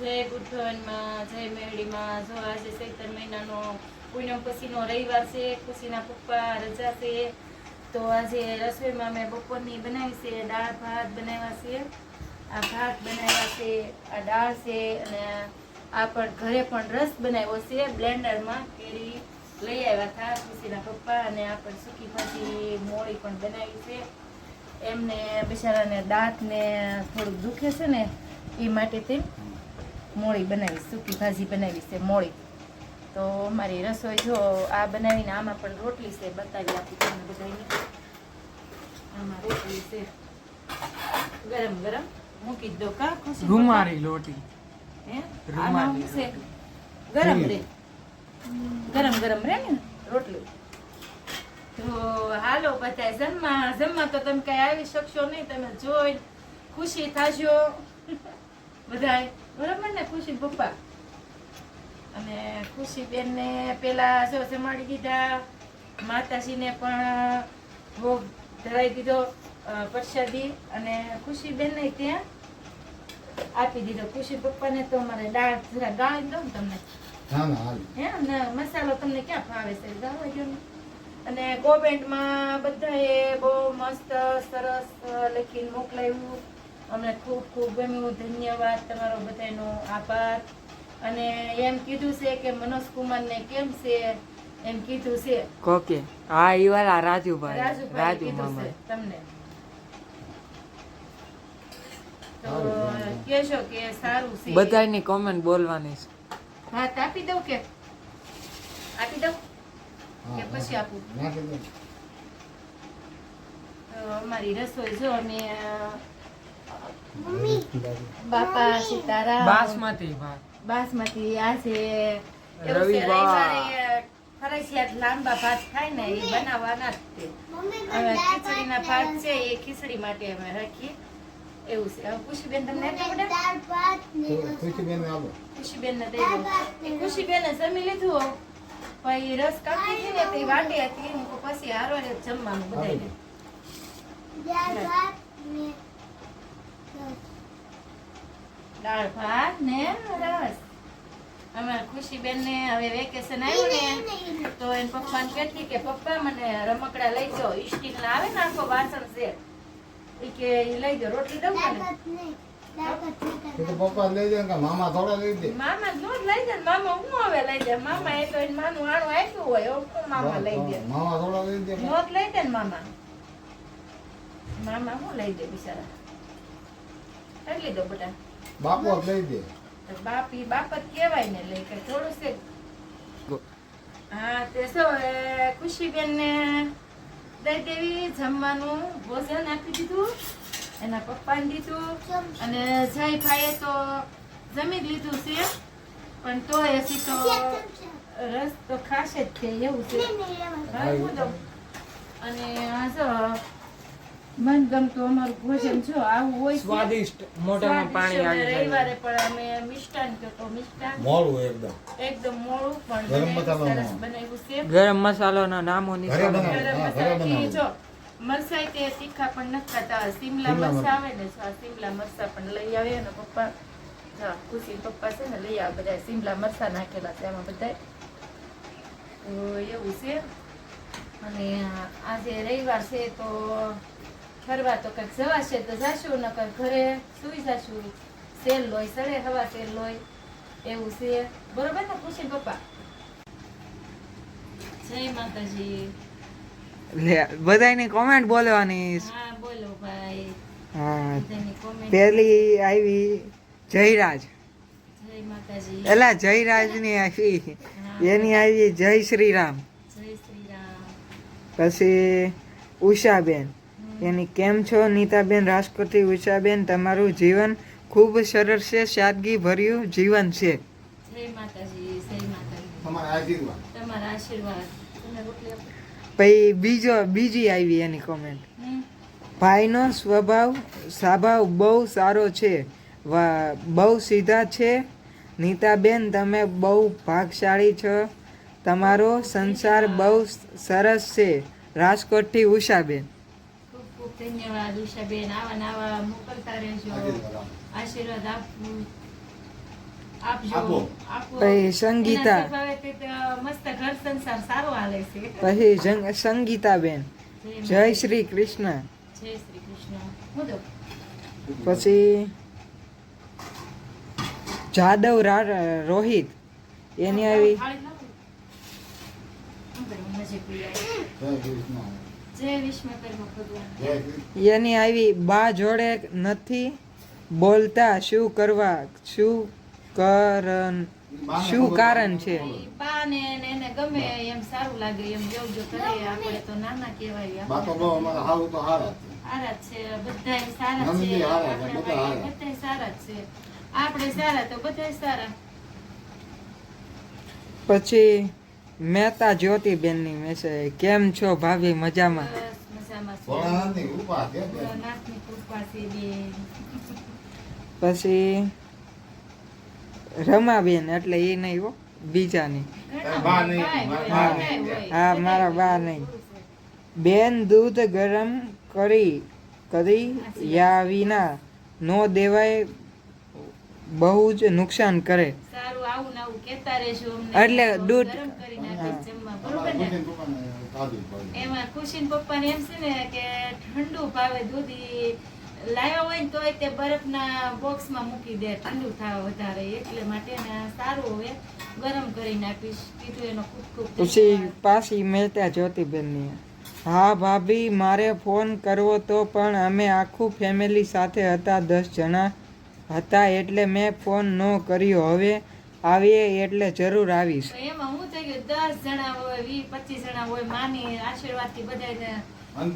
જય બુદ્ધવનમાં જય મેળીમાં જો આજે ચૈતર મહિનાનો પૂનમ પછીનો રવિવાર છે, ખુશીના પપ્પા રજા છે. તો આજે રસોઈમાં મેં બપોરની બનાવી છે, દાળ, ભાત બનાવ્યા છે. આ ભાત બનાવ્યા છે, આ દાળ છે અને આ પણ ઘરે પણ રસ બનાવ્યો છે, બ્લેન્ડરમાં કેરી લઈ આવ્યા હતા ખુશીના પપ્પા અને આ પણ સૂકી ભાજી, મોળી પણ બનાવી છે. એમને બિચારાને દાંતને થોડુંક દુખે છે ને, એ માટે તે મોળી બનાવી સૂકી ભાજી બનાવી છે મોળી. તો મારી રસોઈ જો આ બનાવીને આમાં પણ રોટલી છે બતાવી આપી તમને બધાની આમાં રોટલી છે. ગરમ ગરમ મૂકી દો કા રૂમારી લોટી હે? રૂમાલી છે? ગરમ રે. ગરમ ગરમ રે ને રોટલી. તો હાલો બધા જમવા જમવા તો તમે કઈ આવી શકશો નહીં. તમે જોઈ ખુશી થાશો. બધાય બરાબર ને? ખુશી પપ્પા? અને ખુશી બેનને પેલા જો જમાડી દીધા માતાજીને પણ ભોગ ધરાવી દીધો પ્રસાદી અને ખુશી બેનને ત્યાં આપી દીધો. ખુશી પપ્પાને તો મારે દાળ જરા ગાળી દઉં તમને. હે ને મસાલો તમને ક્યાં ફાવે છે? ગાવા ગયો? અને કોમેન્ટમાં બધાએ બહુ મસ્ત સરસ લખીને મોકલાવ્યું અમને ખૂબ ખૂબ ગમ્યું. ધન્યવાદ તમારો બધાનો આભાર. અને એમ કીધું છે કે મનોજ કુમારને કેમ છે? એમ કીધું છે. ઓકે. હા ઈ વાળા રાજુભાઈ. રાજુભાઈ રાજુ મામા તમને. તો કેશો કે સારું છે. બધાની કોમેન્ટ બોલવાની છે. ભાત આપી દઉં કે? આપી દઉં? કે પછી આપું? તો અમારી રસોઈ જો અમે બાપા સીતારામ. બાસમતી ભાત. બાસમતી આ છે. એવું છે, રવિવાર. રવિવારે ફરજિયાત લાંબા ભાત થાય ને એ બનાવવાના જ તે હવે ખીચડીના ભાત છે એ ખીચડી માટે અમે રાખીએ. એવું છે. હવે ખુશીબેન તમને બધા ખુશીબેન ખુશીબેન ને દઈ દઉં. ખુશીબેન જમી લીધું પછી રસ કાપી હતી ને તે વાટી હતી પછી હારો ને જમવાનું બધાને દાળ ભાત ને રસ. અમારા ખુશીબેન ને હવે વેકેશન આવ્યું ને તો એન પપ્પાને કહેતી કે પપ્પા મને રમકડા લઈ જાઓ. સ્ટીલ ના આવે ને આખો વાસણ છે. ઈ કે એ લઈ દો રોટલી દઉં ને પપ્પા લઈ જાય મામા થોડા લઈ દે. મામા નો લઈ જાય ને મામા હું હવે લઈ જાય? મામા એ તો એને માનું આણું આપ્યું હોય એવું મામા લઈ દે? મામા થોડા લઈ દે. નો લઈ દે ને મામા. મામા હું લઈ દે બિચારા? એટલી દો બધા બાપો જ લઈ દે. તો બાપ ઈ બાપ જ કહેવાય ને લઈ કે થોડું છે. હા તે સો એ ખુશીબેન ને દઈ દેવી જમવાનું ભોજન આપી દીધું એના પપ્પાને દીધું અને જય ભાઈએ તો જમી લીધું છે. પણ તોય હજી તો રસ તો ખાશે જ છે એવું છે. અને હા જો મનગમતું અમારું ભોજન જો આવું હોય સ્વાદિષ્ટ મોઢામાં પાણી આવી જાય. રવિવારે પણ અમે મિષ્ટાન કહો તો મિષ્ટાન. મોળું એકદમ. એકદમ મોડું પણ ગરમ મસાલો. બનાવ્યું છે. ગરમ મસાલોનો નામો નિશાન. જો મરસાઈ તે તીખા પણ નથી ખાતા સિમલા મરસા આવે ને જો આ સિમલા મરસા પણ લઈ આવે ને પપ્પા હા ખુશી પપ્પા છે ને લઈ આવે બધા. સિમલા મરચા નાખેલા છે એમાં બધા એવું છે. અને આજે રવિવાર છે તો ફરવા તો કંઈક જવાશે તો જાશું નકર ઘરે સુઈ જાશું. સેલ લોય સડે હવા સેલ લોય એવું છે. બરોબર ને ખુશી પપ્પા? જય માતાજી. બધાની કોમેન્ટ બોલવાની. હા બોલો ભાઈ. હા આવી જયરાજ. એલા માતાજી. ની જયરાજની આવી. એની આવી જય શ્રી રામ જય શ્રી રામ પછી ઉષાબેન. એની કેમ છો? નીતાબેન રાજકોટથી ઉષાબેન તમારું જીવન ખૂબ સરળ છે સાદગી ભર્યું જીવન છે. જય માતાજી જય માતાજી. તમારા આશીર્વાદ. તમારા આશીર્વાદ. તમે રોટલી આપો. પછી બીજો બીજી આવી એની કોમેન્ટ ભાઈનો સ્વભાવ સ્વભાવ બહુ સારો છે. વા- બહુ સીધા છે. નીતાબેન તમે બહુ ભાગશાળી છો. તમારો સંસાર બહુ સરસ છે. રાજકોટથી ઉષાબેન. ધન્યવાદ ઉષાબેન. આવા ને આવા મોકલતા રહેજો. આશીર્વાદ આપવું સંગીતા. સંગીતાબેન. જય શ્રી કૃષ્ણ. જય શ્રી કૃષ્ણ. હું દઉં પછી જાદવ રોહિત. એની આવી એની આવી બા જોડે નથી બોલતા શું કરવા શું કરન શું કારણ છે? ઈ બા ને ને મહેતા મેસેજ કેમ છો ભાભી? મજામાં. પછી રમાબેન એટલે એ નહીં હો બીજાની. હા, મારા બા નહીં. બેન દૂધ ગરમ કરી કરી યા વિના નો દેવાય બહુ જ નુકસાન કરે. સારું આવું ને આવું કહેતા રહેજો એટલે દૂધ-. એમાં ખુશીન પપ્પાને એમ છે ને કે ઠંડુ ભાવે દૂધ લાવ્યા હોય ને તોય તે બરફના બોક્સમાં મૂકી દે ઠંડુ થાય વધારે. એટલે માટે સારું હવે ગરમ કરી નાખીશ. કીધું એનો ખૂબ ખૂબ પછી પાછી મહેતા જ્યોતિબેનની. હા ભાભી મારે ફોન કરવો તો પણ અમે આખું ફેમિલી સાથે હતા દસ જણા. હતા એટલે મેં ફોન ન કર્યો. હવે આવીએ એટલે જરૂર આવીશ. એમાં હું થઈ ગયું દસ જણા હોય વીસ પચીસ જણા હોય માની આશીર્વાદથી બધા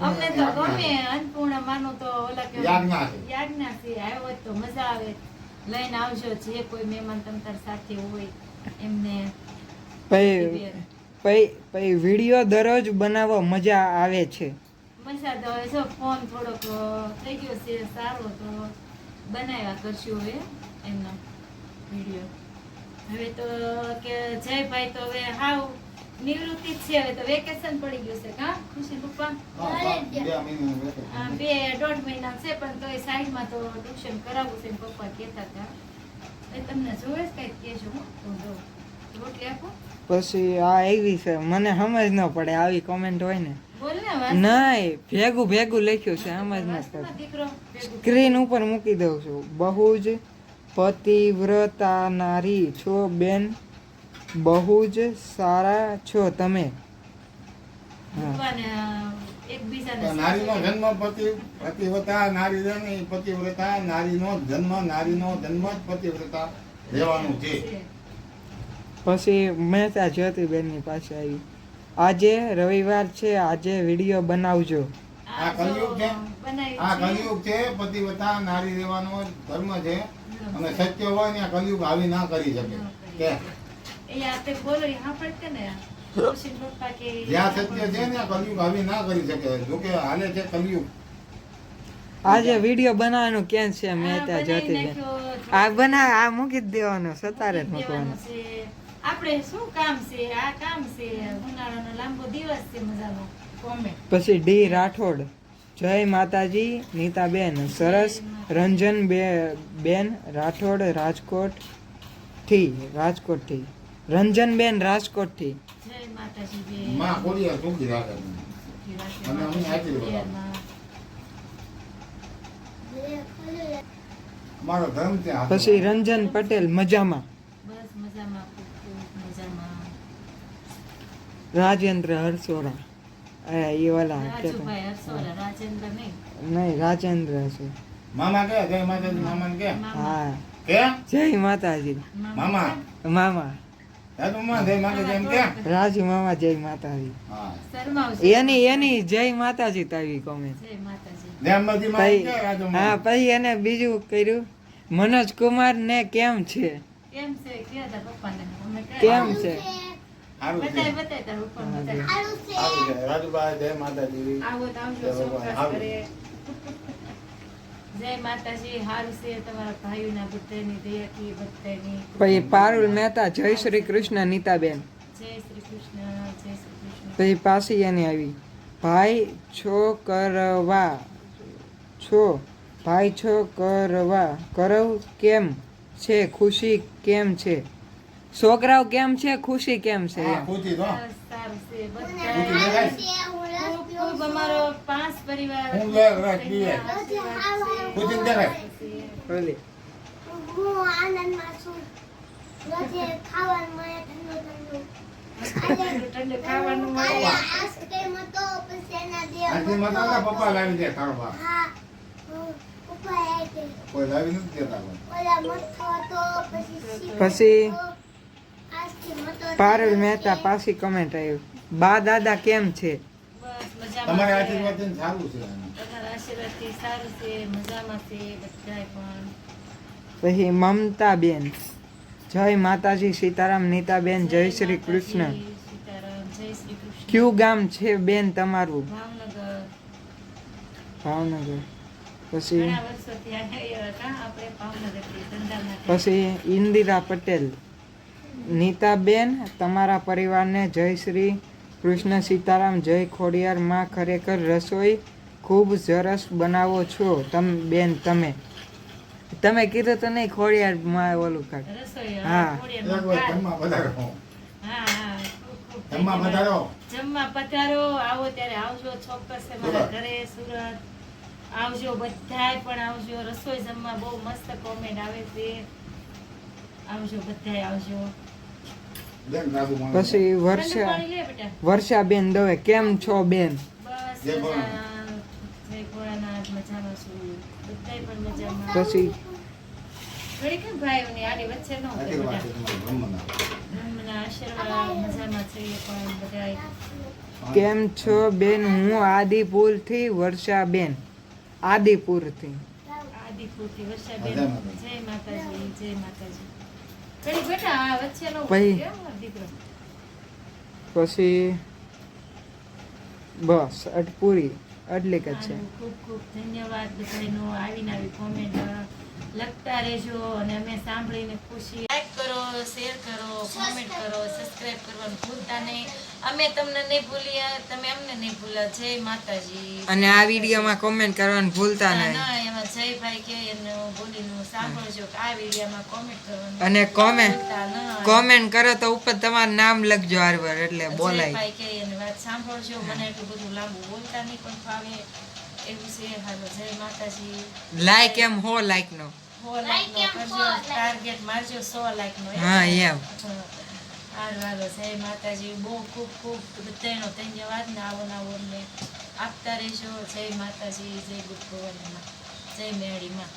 અમને તો ગમે અન્નપૂર્ણા માનું તો ઓલા કે યાજ્ઞા છે. યાજ્ઞા છે આવ્યો તો મજા આવે. લઈને આવજો જે કોઈ મહેમાન તમતાર સાથે હોય એમને પછી પછી પછી વીડિયો દરરોજ બનાવવા મજા આવે છે. મજા તો આવે. જો ફોન થોડોક થઈ ગયો છે સારો તો બનાવ્યા કરશું હવે એમનો વીડિયો હવે તો કે જયભાઈ તો હવે હાવ નિવૃત્તિ જ છે હવે તો વેકેશન પડી ગયું છે કા ખુશી પપ્પા? હા, બે દોઢ મહિના છે પણ તોય સાઈડમાં તો ટ્યુશન કરાવવું છે પપ્પા કહેતા હતા. એ તમને જોવે કંઈક કહેજો હું. તો રોટલી આપો. પછી આ એવી છે મને સમજ ન પડે આવી કોમેન્ટ હોય ને. નહીં ભેગું ભેગું લખ્યું છે આમ જ ભેગું. સ્ક્રીન ઉપર મૂકી દઉં છું. બહુ જ પતિવ્રતા નારી છો બેન બહુ જ સારા છો તમે. નારીનો. જન્મ પતિ પતિવ્રતા નારી ને પતિવ્રતા નારીનો જન્મ નારીનો જન્મ જ પતિવ્રતા રહેવાનું છે. પછી મહેતા જ્યોતિબેનની પાસે આવી. આજે રવિવાર છે આજે વીડિયો બનાવજો. આ કલયુગ છે. આ કલયુગ છે પતિવતા નારી દેવાનો ધર્મ છે. અને સત્ય હોય ને આ કલયુગ આવી ના કરી શકે. કે? જ્યાં સત્ય છે ને કલયુગ આવી ના કરી શકે. જોકે હાલે છે કલયુગ. આજે વીડિયો બનાવવાનું કેમ છે? આ ત્યાં બનાવી આ બના આ મૂકી જ દેવાનો સતારે મૂકવાનો. છે. આપણે શું કામ છે? આ કામ છે? ઉનાળાનો લાંબો દિવસ છે મજાનો. કોમેન્ટ પછી ડી રાઠોડ. જય માતાજી નીતાબેન. સરસ રંજન બે બેન રાઠોડ રાજકોટથી રાજકોટથી રંજનબેન રાજકોટથી જય માતાજી માં અને અમે. પછી રંજન પટેલ મજામાં. બસ મજામાં. રાજેન્દ્ર હરસોરા એ ઓલા રાજેન્દ્ર નહીં. નહીં રાજેન્દ્ર છે. મામા કે જય માતાજી મામા કે? હા. કે? જય માતાજી. મામા. મામા. રાજુ માં જય માતાજી એમ કે? રાજુ મામા જય માતાજી. એની એની જય માતાજી તાવી કોમેન્ટ જય માતાજી. ધ્યાનમાંથી માં પછી કે રાજુ હા પછી એને બીજું કર્યું મનોજ કુમાર ને કેમ છે? કેમ છે? રાજુભાઈ જય માતાજી. આવો તો આવજો જય ભગવાન. ચોક્કસ આવો. કરે. જય માતાજી હારું છે તમારા ભાઈઓના બધાની દયાથી બધાની. પછી પારુલ મહેતા જય શ્રી કૃષ્ણ નીતાબેન. જય શ્રી કૃષ્ણ જય શ્રી કૃષ્ણ. પછી પાછી એની આવી. ભાઈ છો કરવા. છો. ભાઈ છો કરવા. કરવ કેમ છે? ખુશી કેમ છે? છોકરાઓ કેમ છે? ખુશી કેમ છે પપ્પા લાવી દે ખાવા કોઈ નથી દેતા પછી શીરો પછી હતો, આઈસ્ક્રીમ હતો પારુલ મહેતા પાછી કમેન્ટ આવ્યું બા દાદા કેમ છે? તમારા આશીર્વાદ સારું છે તમારા આશીર્વાદથી સારું છે મજામાં છે બધાય પણ. પછી મમતા બેન જય માતાજી સીતારામ નીતાબેન જય શ્રી કૃષ્ણ. ક્યુ જય શ્રી કૃષ્ણ. કયું ગામ છે બેન તમારું? ભાવનગર. પછી પછી ઇન્દિરા પટેલ. નીતાબેન તમારા પરિવારને જય શ્રી કૃષ્ણ સીતારામ જય ખોડિયાર માં ખરેખર રસોઈ ખૂબ સરસ બનાવો છો. તમ બેન તમે. તમે કીધું તો નહીં ખોડિયાર માં ઓલું કાઢ હા. જમવા પધારો. જમવા. આવો ત્યારે આવજો ચોક્કસ મારા ઘરે સુરત. આવજો બધાય પણ આવજો. રસોઈ જમવા બહુ મસ્ત કોમેન્ટ આવે છે. આવજો બધાય આવજો. પછી વર્ષા. વર્ષા બેન વર્ષાબેન દવે કેમ છો બેન? પછી? કેમ છો બેન હું આદિપુરથી વર્ષા બેન આદિપુરથી આદિપુરથી છો બેન? હું આદિપુરથી વર્ષાબેન આદિપુરથી. આદિપુરથી જય માતાજી. જય માતાજી. પછી- બસ અટપુરી એટલે કે છે. ખૂબ ખૂબ ધન્યવાદ બધાનો આવીને આવી કોમેન્ટ લખતા રહેજો અને અમે સાંભળીને ખુશી. લાઈક કરો શેર કરો કોમેન્ટ કરો સબસ્ક્રાઇબ કરવાનું ભૂલતા નહીં. અમે તમને નહીં ભૂલ્યા તમે અમને નહીં ભૂલ્યા જય માતાજી. અને આ વિડીયોમાં કોમેન્ટ કરવાનું ભૂલતા નહીં. જયભાઈ કે એને બોલીનું સાંભળજો કે આ વિડીયોમાં કોમેન્ટ કરવાનું અને comment- કોમેન્ટ કરો તો ઉપર તમારું નામ લખજો હારવાર એટલે બોલાય. જયભાઈ કે એની વાત સાંભળજો. મને એટલું બધું લાંબુ બોલતા નહીં પણ ફાવે એવું છે. હાલો જય માતાજી. લાઈક એમ હો લાઈક નો. સો લાઈક નો કરજો. ટાર્ગેટ મારજો સો લાઈક નો હા એમ. હાલો જય માતાજી. બહુ ખૂબ ખૂબ બધાનો ધન્યવાદ ને આવો ને આવો આપતા રહેજો. જય માતાજી જય ગુરુ જય મેળીમાં